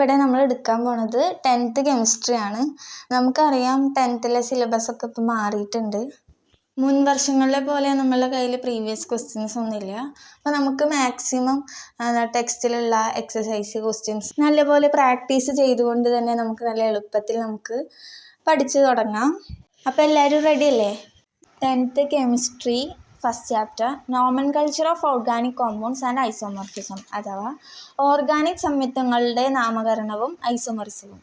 ഇന്നിവിടെ നമ്മൾ എടുക്കാൻ പോണത് ടെൻത്ത് കെമിസ്ട്രി ആണ്. നമുക്കറിയാം ടെൻത്തിലെ സിലബസൊക്കെ ഇപ്പോൾ മാറിയിട്ടുണ്ട്. മുൻ വർഷങ്ങളിലെ പോലെ നമ്മളുടെ കയ്യിൽ പ്രീവിയസ് ക്വസ്റ്റ്യൻസ് ഒന്നുമില്ല. അപ്പോൾ നമുക്ക് മാക്സിമം ടെക്സ്റ്റിലുള്ള എക്സസൈസ് ക്വസ്റ്റ്യൻസ് നല്ലപോലെ പ്രാക്ടീസ് ചെയ്തുകൊണ്ട് തന്നെ നമുക്ക് നല്ല എളുപ്പത്തിൽ നമുക്ക് പഠിച്ചു തുടങ്ങാം. അപ്പോൾ എല്ലാവരും റെഡി അല്ലേ? Tenth chemistry first chapter nomenclature of organic compounds and isomorphism അഥവാ ഓർഗാനിക് സംയുക്തങ്ങളുടെ നാമകരണവും ഐസോമറിസവും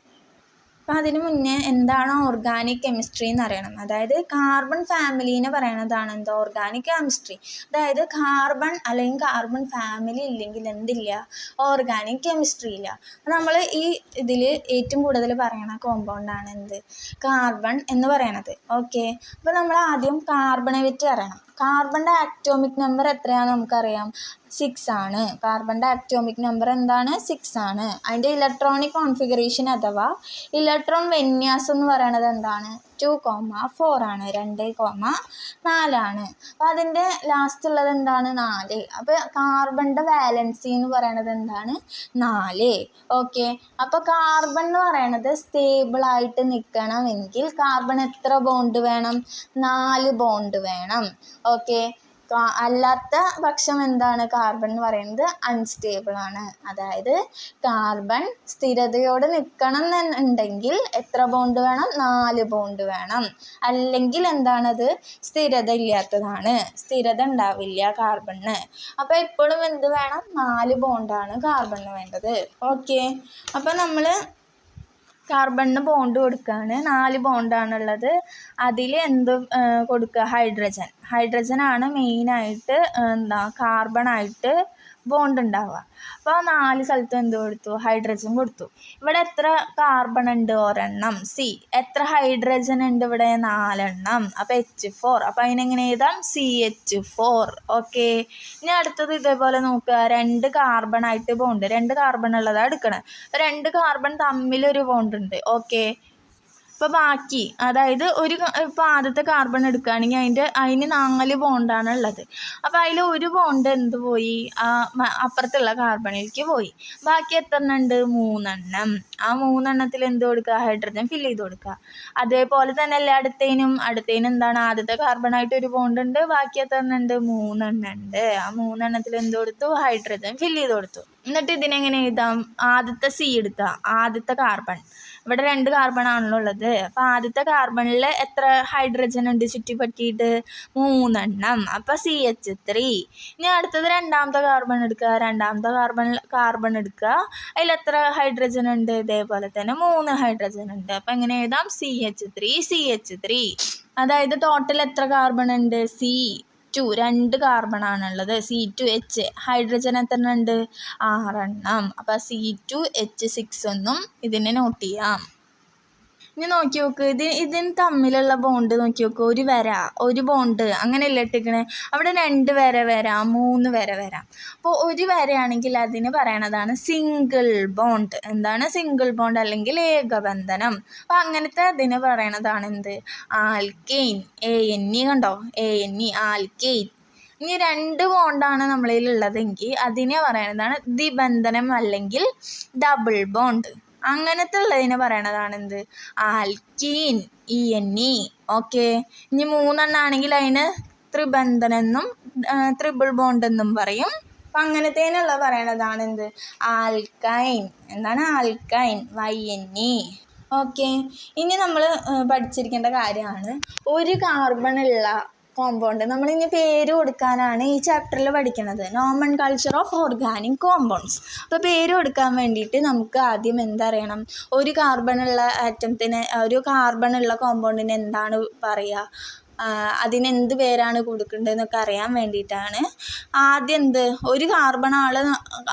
അപ്പം അതിന് മുന്നേ എന്താണ് ഓർഗാനിക് കെമിസ്ട്രി എന്ന് അറിയണം. അതായത് കാർബൺ ഫാമിലീനെ പറയണതാണ് എന്താ ഓർഗാനിക് കെമിസ്ട്രി അതായത് കാർബൺ അല്ലെങ്കിൽ കാർബൺ ഫാമിലി ഇല്ലെങ്കിൽ എന്തില്ല? ഓർഗാനിക് കെമിസ്ട്രി ഇല്ല. നമ്മൾ ഈ ഇതിൽ ഏറ്റവും കൂടുതൽ പറയണ കോമ്പൗണ്ടാണ് എന്ത്? കാർബൺ എന്ന് പറയണത്. ഓക്കെ അപ്പോൾ നമ്മൾ ആദ്യം കാർബണെ പറ്റി അറിയണം. കാർബണിന്റെ ആറ്റോമിക് നമ്പർ എത്രയാണെന്ന് നമുക്കറിയാം? സിക്സ് ആണ്. കാർബണിന്റെ ആറ്റോമിക് നമ്പർ എന്താണ്? സിക്സ് ആണ്. അതിന്റെ ഇലക്ട്രോണിക് കോൺഫിഗറേഷൻ അഥവാ ഇലക്ട്രോൺ വിന്യാസം എന്ന് പറയണത് എന്താണ്? ടു കോമ ഫോർ ആണ്. രണ്ട് കോമ നാലാണ് അപ്പോൾ അതിന്റെ ലാസ്റ്റ് ഉള്ളത് എന്താണ്? നാല്. അപ്പോൾ കാർബണിന്റെ വാലൻസി എന്ന് പറയണത് എന്താണ്? നാല്. ഓക്കെ അപ്പോൾ കാർബൺ എന്ന് പറയണത് സ്റ്റേബിളായിട്ട് നിൽക്കണമെങ്കിൽ കാർബൺ എത്ര ബോണ്ട് വേണം? നാല് ബോണ്ട് വേണം. ഓക്കെ അല്ലാത്ത പക്ഷം എന്താണ് കാർബൺ എന്ന് പറയുന്നത്? അൺസ്റ്റേബിൾ ആണ്. അതായത് കാർബൺ സ്ഥിരതയോട് നിൽക്കണം എന്നുണ്ടെങ്കിൽ എത്ര ബോണ്ട് വേണം? നാല് ബോണ്ട് വേണം. അല്ലെങ്കിൽ എന്താണത്? സ്ഥിരത ഇല്ലാത്തതാണ്. സ്ഥിരത ഉണ്ടാവില്ല കാർബണിന് അപ്പോൾ എപ്പോഴും എന്ത് വേണം? നാല് ബോണ്ടാണ് കാർബണിന് വേണ്ടത്. ഓക്കെ അപ്പോൾ നമ്മൾ കാർബണിന് ബോണ്ട് കൊടുക്കുകയാണ് നാല് ബോണ്ടാണുള്ളത് അതിൽ എന്ത് കൊടുക്കുക ഹൈഡ്രജൻ ഹൈഡ്രജനാണ് മെയിനായിട്ട് എന്താ കാർബണായിട്ട് ബോണ്ട് ഉണ്ടാവുക. അപ്പോൾ നാല് സ്ഥലത്ത് എന്ത് കൊടുത്തു? ഹൈഡ്രജൻ കൊടുത്തു. ഇവിടെ എത്ര കാർബൺ ഉണ്ട് ഒരെണ്ണം? സി എത്ര ഹൈഡ്രജൻ ഉണ്ട് ഇവിടെ? നാലെണ്ണം. അപ്പോൾ എച്ച് ഫോർ അപ്പോൾ അതിനെങ്ങനെ എഴുതാം? സി എച്ച് ഫോർ ഓക്കെ ഇനി അടുത്തത് ഇതേപോലെ നോക്കുക. രണ്ട് കാർബൺ ആയിട്ട് ബോണ്ട് രണ്ട് കാർബൺ ഉള്ളതാണ് എടുക്കണത് രണ്ട് കാർബൺ തമ്മിലൊരു ബോണ്ട് ഉണ്ട്. ഓക്കെ ഇപ്പോൾ ബാക്കി അതായത് ഒരു ഇപ്പോൾ ആദ്യത്തെ കാർബൺ എടുക്കുകയാണെങ്കിൽ അതിന്റെ അതിന് നാല് ബോണ്ടാണ് ഉള്ളത്. അപ്പോൾ അതിൽ ഒരു ബോണ്ട് എന്ത് പോയി? അപ്പുറത്തുള്ള കാർബണിലേക്ക് പോയി. ബാക്കി എത്ര ഉണ്ട് മൂന്നെണ്ണം. ആ മൂന്നെണ്ണത്തിൽ എന്ത് കൊടുക്കുക ഹൈഡ്രജൻ ഫില്ല് ചെയ്ത് കൊടുക്കുക അതേപോലെ തന്നെ അല്ലേ അടുത്തേനും എന്താണ്? ആദ്യത്തെ കാർബണായിട്ട് ഒരു ബോണ്ട് ഉണ്ട്. ബാക്കി എത്ര ഉണ്ട് മൂന്നെണ്ണം ഉണ്ട് ആ മൂന്നെണ്ണത്തിൽ എന്ത് കൊടുത്തു? ഹൈഡ്രജൻ ഫില്ല് ചെയ്ത് കൊടുത്തു. എന്നിട്ട് ഇതിനെങ്ങനെ എഴുതാം? ആദ്യത്തെ സി എടുക്കുക. ആദ്യത്തെ കാർബൺ ഇവിടെ രണ്ട് കാർബൺ ആണല്ലോ ഉള്ളത്. അപ്പോൾ ആദ്യത്തെ കാർബണിൽ എത്ര ഹൈഡ്രജൻ ഉണ്ട് ചുറ്റിപ്പറ്റിയിട്ട്? മൂന്നെണ്ണം. അപ്പോൾ സി എച്ച് ത്രീ ഇനി അടുത്തത് രണ്ടാമത്തെ കാർബൺ എടുക്കുക. രണ്ടാമത്തെ കാർബൺ കാർബൺ എടുക്കുക. അതിൽ എത്ര ഹൈഡ്രജൻ ഉണ്ട്? ഇതേപോലെ തന്നെ മൂന്ന് ഹൈഡ്രജൻ ഉണ്ട്. അപ്പോൾ എങ്ങനെ എഴുതാം? C H three C H three അതായത് ടോട്ടൽ എത്ര കാർബൺ ഉണ്ട്? സി ടു രണ്ട് കാർബൺ ആണുള്ളത്. സി ടു എച്ച് ഹൈഡ്രജൻ എത്ര ഉണ്ട്? ആറെണ്ണം. അപ്പോൾ സി ടു എച്ച് സിക്സ് എന്നും ഇതിനെ നോട്ട് ചെയ്യാം. ഇനി നോക്കി നോക്ക് ഇത് ഇതിന് തമ്മിലുള്ള ബോണ്ട് നോക്കി നോക്ക് ഒരു വര ഒരു ബോണ്ട് അങ്ങനെയല്ല ഇട്ടിക്കണേ അവിടെ രണ്ട് വര വരാം മൂന്ന് വര വരാം. അപ്പോൾ ഒരു വരയാണെങ്കിൽ അതിന് പറയണതാണ് സിംഗിൾ ബോണ്ട് എന്താണ് സിംഗിൾ ബോണ്ട് അല്ലെങ്കിൽ ഏകബന്ധനം. അപ്പോൾ അങ്ങനത്തെ അതിന് പറയണതാണ് എന്ത്? ആൽക്കെയിൻ എ എൻ ഇ കണ്ടോ? എ എൻ ഇ ആൽക്കെയിൻ ഇനി രണ്ട് ബോണ്ടാണ് നമ്മളിൽ ഉള്ളതെങ്കിൽ അതിനെ പറയണതാണ് ദ്വിബന്ധനം അല്ലെങ്കിൽ ഡബിൾ ബോണ്ട് അങ്ങനത്തെ ഉള്ളതിനെ പറയണതാണ് എന്ത് alkene E N E. Okay. ഇനി മൂന്നെണ്ണം ആണെങ്കിൽ അതിന് ത്രിബന്ധനെന്നും ത്രിബിൾ ബോണ്ട് എന്നും പറയും. അപ്പം അങ്ങനത്തേനുള്ള പറയണതാണ് എന്ത് ആൽക്കൈൻ. എന്താണ് alkyne? Y N E. Okay. ഇനി നമ്മൾ പഠിച്ചിരിക്കേണ്ട കാര്യമാണ്. ഒരു കാർബണുള്ള കോമ്പൗണ്ട് നമ്മളിനി പേര് കൊടുക്കാനാണ് ഈ ചാപ്റ്ററിൽ പഠിക്കുന്നത് nomenclature of organic compounds അപ്പോൾ പേര് കൊടുക്കാൻ വേണ്ടിയിട്ട് നമുക്ക് ആദ്യം എന്തറിയണം? ഒരു കാർബണുള്ള ആറ്റത്തിന് ഒരു കാർബണുള്ള കോമ്പൗണ്ടിന് എന്താണ് പറയുക അതിനെന്ത് പേരാണ് കൊടുക്കേണ്ടതെന്നൊക്കെ അറിയാൻ വേണ്ടിയിട്ടാണ്. ആദ്യം എന്ത്? ഒരു കാർബൺ ആൾ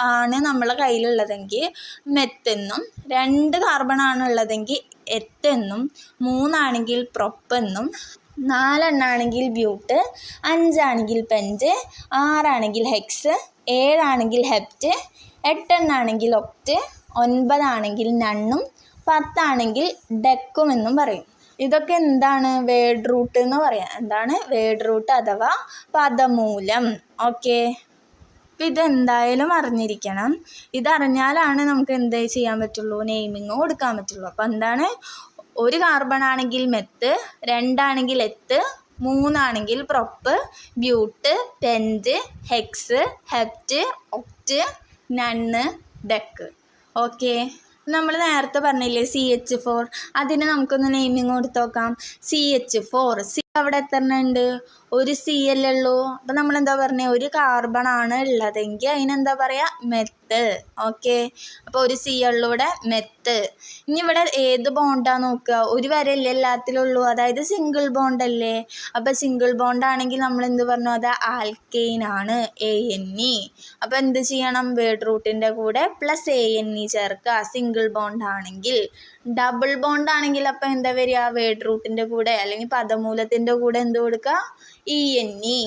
ആണ് നമ്മളെ കയ്യിലുള്ളതെങ്കിൽ മെത്തെന്നും രണ്ട് കാർബൺ ആണുള്ളതെങ്കിൽ എത്തെന്നും മൂന്നാണെങ്കിൽ പ്രൊപ്പെന്നും നാലെണ്ണമാണെങ്കിൽ ബ്യൂട്ട് അഞ്ചാണെങ്കിൽ പെന്റ് ആറാണെങ്കിൽ ഹെക്സ് ഏഴാണെങ്കിൽ ഹെപ്റ്റ് എട്ടെണ്ണാണെങ്കിൽ ഒക്റ്റ് ഒൻപതാണെങ്കിൽ നണ്ണും പത്താണെങ്കിൽ ഡെക്കും എന്നും പറയും. ഇതൊക്കെ എന്താണ് വേഡ് റൂട്ട് എന്ന് പറയാം. എന്താണ് വേഡ് റൂട്ട് അഥവാ പദമൂലം. ഓക്കെ. അപ്പം ഇതെന്തായാലും അറിഞ്ഞിരിക്കണം. ഇതറിഞ്ഞാലാണ് നമുക്ക് എന്തേ ചെയ്യാൻ പറ്റുള്ളൂ? നെയിമിങ് കൊടുക്കാൻ പറ്റുള്ളൂ. അപ്പോൾ എന്താണ് ഒരു കാർബൺ ആണെങ്കിൽ മെത്ത് രണ്ടാണെങ്കിൽ eth മൂന്നാണെങ്കിൽ prop but pent hex hept oct non dec. Okay. നമ്മൾ നേരത്തെ പറഞ്ഞില്ലേ സി എച്ച് ഫോർ? അതിന് നമുക്കൊന്ന് നെയിമിങ് കൊടുത്ത് നോക്കാം. സി എച്ച് ഫോർ അവിടെ എത്ര ഒരു സി അല്ലേ ഉള്ളൂ. അപ്പം നമ്മൾ എന്താ പറഞ്ഞത് ഒരു കാർബൺ ആണ് ഉള്ളതെങ്കിൽ അതിനെന്താ പറയാ? മെത്ത് ഓക്കെ അപ്പോൾ ഒരു സി ഉള്ളൂ ഇവിടെ മെത്ത് ഇനി ഇവിടെ ഏത് ബോണ്ടാണ് നോക്കുക? ഒരു വരല്ലേ എല്ലാത്തിലുള്ളൂ. അതായത് സിംഗിൾ ബോണ്ട് അല്ലേ? അപ്പോൾ സിംഗിൾ ബോണ്ട് ആണെങ്കിൽ നമ്മൾ എന്ത് പറഞ്ഞു? അത് ആൽക്കെയിൻ ആണ്. എ എൻ ഇ അപ്പോൾ എന്ത് ചെയ്യണം? വേർഡ് റൂട്ടിന്റെ കൂടെ പ്ലസ് എ എൻ ഇ ചേർക്കുക. സിംഗിൾ ബോണ്ട് ആണെങ്കിൽ. ഡബിൾ ബോണ്ട് ആണെങ്കിൽ അപ്പോൾ എന്താ വരിക? വേർഡ് റൂട്ടിന്റെ കൂടെ. അല്ലെങ്കിൽ പദമൂലത്തിന്റെ കൂടെ എന്ത് കൊടുക്കുക ഇ എൻ ഇ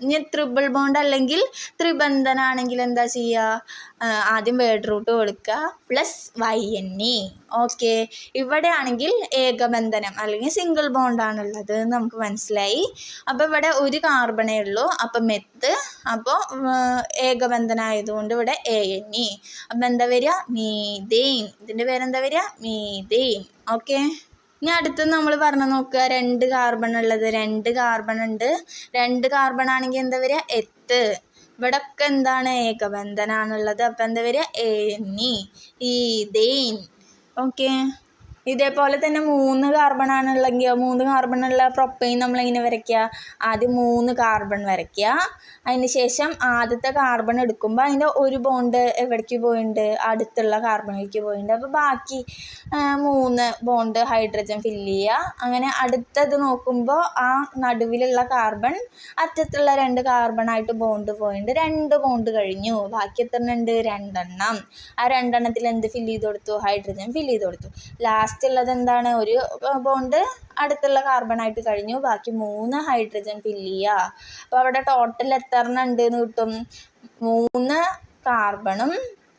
ഇനി ത്രിബിൾ ബോണ്ട് അല്ലെങ്കിൽ ത്രിബന്ധനാണെങ്കിൽ എന്താ ചെയ്യുക ആദ്യം വേർഡ് റൂട്ട് കൊടുക്കുക plus Y N E okay ഇവിടെ ആണെങ്കിൽ ഏകബന്ധനം അല്ലെങ്കിൽ സിംഗിൾ ബോണ്ടാണുള്ളത് നമുക്ക് മനസ്സിലായി. അപ്പോൾ ഇവിടെ ഒരു കാർബണേ ഉള്ളൂ. അപ്പോൾ മെത്ത്. അപ്പോൾ ഏകബന്ധനായതുകൊണ്ട് ഇവിടെ എ എൻ ഇ അപ്പം എന്താ വരിക? മീതെയിൻ ഇതിന്റെ പേരെന്താ വരിക? മീതെയിൻ ഓക്കെ ഇനി അടുത്ത് നമ്മൾ പറഞ്ഞു നോക്കുക. രണ്ട് കാർബൺ ഉള്ളത്. രണ്ട് കാർബൺ ഉണ്ട്. രണ്ട് കാർബൺ ആണെങ്കിൽ എന്താ വരിക? എത്ത്. ഇവിടെ ഒക്കെ എന്താണ്? ഏകബന്ധനാണുള്ളത്. അപ്പം എന്താ വരിക? ഏനി ഈ ദേൻ ഓക്കെ ഇതേപോലെ തന്നെ മൂന്ന് കാർബൺ ആണുള്ളെങ്കിൽ മൂന്ന് കാർബൺ ഉള്ള പ്രൊപ്പൈൻ നമ്മളെങ്ങനെ വരയ്ക്കുക? ആദ്യം മൂന്ന് കാർബൺ വരയ്ക്കുക. അതിന് ശേഷം ആദ്യത്തെ കാർബൺ എടുക്കുമ്പോൾ അതിന്റെ ഒരു ബോണ്ട് എവിടേക്ക് പോയിട്ടുണ്ട്? അടുത്തുള്ള കാർബണിലേക്ക് പോയിട്ടുണ്ട്. അപ്പോൾ ബാക്കി മൂന്ന് ബോണ്ട് ഹൈഡ്രജൻ ഫില്ല് ചെയ്യുക. അങ്ങനെ അടുത്തത് നോക്കുമ്പോൾ ആ നടുവിലുള്ള കാർബൺ അറ്റത്തുള്ള രണ്ട് കാർബണായിട്ട് ബോണ്ട് പോയിട്ടുണ്ട്. രണ്ട് ബോണ്ട് കഴിഞ്ഞു. ബാക്കി എത്ര ഉണ്ട് രണ്ടെണ്ണം. ആ രണ്ടെണ്ണത്തിൽ എന്ത് ഫില്ല് ചെയ്ത് കൊടുത്തു? ഹൈഡ്രജൻ ഫില്ല് ചെയ്ത് കൊടുത്തു. ലാസ്റ്റ് ഉള്ളത് എന്താണ്? ഒരു ബോണ്ട് അടുത്തുള്ള കാർബണായിട്ട് കഴിഞ്ഞു. ബാക്കി മൂന്ന് ഹൈഡ്രജൻ ഫില്ല് ചെയ്യുക അപ്പോൾ അവിടെ ടോട്ടൽ എത്ര എണ്ണം ഉണ്ട് എന്ന് കിട്ടും? മൂന്ന് കാർബണും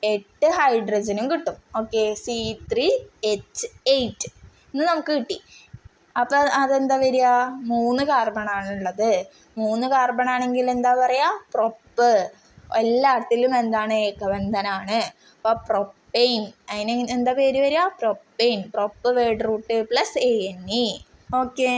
എട്ട് ഹൈഡ്രജനും കിട്ടും. Okay C three H eight ഇന്ന് നമുക്ക് കിട്ടി. അപ്പം അതെന്താ വരിക? മൂന്ന് കാർബണാണുള്ളത് മൂന്ന് കാർബൺ ആണെങ്കിൽ എന്താ പറയുക പ്രൊപ്പ് എല്ലാത്തിലും എന്താണ് ഏകബന്ധനാണ്. അപ്പോൾ പ്രൊപ്പെയിൻ അതിന് എന്താ പേര് വരിക? Propane prop word root plus A N E okay